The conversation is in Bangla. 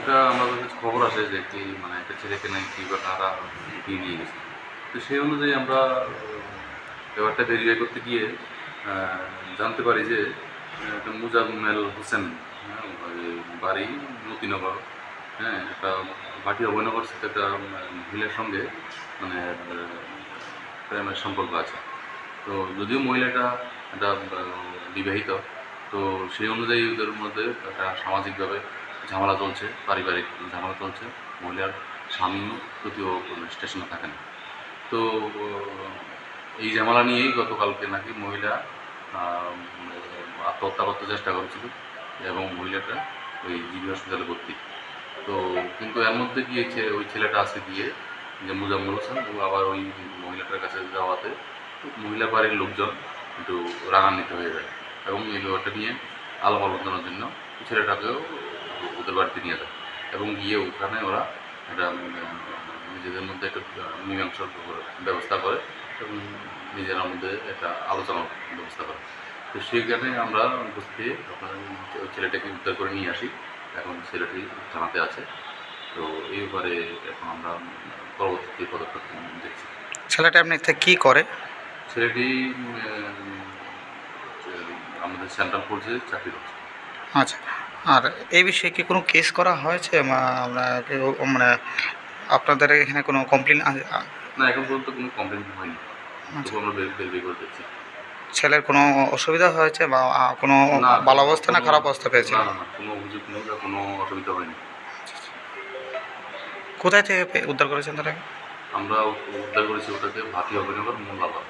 এটা আমাদের কাছে খবর আসে যে কি মানে একটা ছেলেকে নাকি কি বা তারা উঠিয়ে নিয়ে গেছে। তো সেই অনুযায়ী আমরা ব্যাপারটা ভেরিফাই করতে গিয়ে জানতে পারি যে একটা মুজাম্মেল হোসেন হ্যাঁ, বাড়ি মতিনগর হ্যাঁ একটা ভাটি অভয়নগর একটা মহিলার সঙ্গে মানে প্রেমের সম্পর্ক আছে। তো যদিও মহিলাটা একটা বিবাহিত তো সেই অনুযায়ী ওদের মধ্যে একটা সামাজিকভাবে ঝামেলা চলছে, পারিবারিক ঝামেলা চলছে, মহিলার স্বামীও যদিও স্টেশনে থাকেন। তো, এই ঝামেলা নিয়েই গতকালকে নাকি মহিলা আত্মহত্যা করতে চেষ্টা করেছিল এবং মহিলাটা ওই জিবি হসপিটালে ভর্তি। তো, কিন্তু এর মধ্যে গিয়েছে ওই ছেলেটা আছে গিয়ে যে মুজাম্মল হোসেন আবার ওই মহিলাটার কাছে যাওয়াতে মহিলা বাড়ির লোকজন একটু রাগান্বিত হয়ে যায় এবং এই ব্যাপারটা নিয়ে আলাপ আলোচনার জন্য ছেলেটাকেও ওদের বাড়িতে নিয়ে যায় এবং গিয়ে ওখানে ওরা একটা নিজেদের মধ্যে একটা মীমাংসার ব্যবস্থা করে এবং নিজেরা মধ্যে একটা আলোচনার ব্যবস্থা করে। তো সেইখানে আমরা উপস্থিত হয়ে আপনার ছেলেটাকে উদ্ধার করে নিয়ে আসি। এখন ছেলেটি থানাতে আছে। তো এই ব্যাপারে এখন আমরা পরবর্তী পদক্ষেপ দেখছি। ছেলেটা আপনি কী করে? ছেলেটি আমাদের সেন্ট্রাল ফোর্সে চাকরি করছে। আচ্ছা। আর এই বিষয়ে কি কোনো কেস করা হয়েছে? মানে আপনাদের এখানে কোনো কমপ্লেন না এখন পর্যন্ত কোনো কমপ্লেন হয়নি। দেখছি ছেলের কোনো অসুবিধা হয়েছে বা কোনো ভালো অবস্থা না খারাপ অবস্থা না কোনো অভিযোগ নেই বা কোনো অসুবিধা হয়নি। কোথায় থেকে উদ্ধার করেছেন তারা? আমরা উদ্ধার করেছি ওটাকে ভাতি অভিনগর মোল্লাবাদ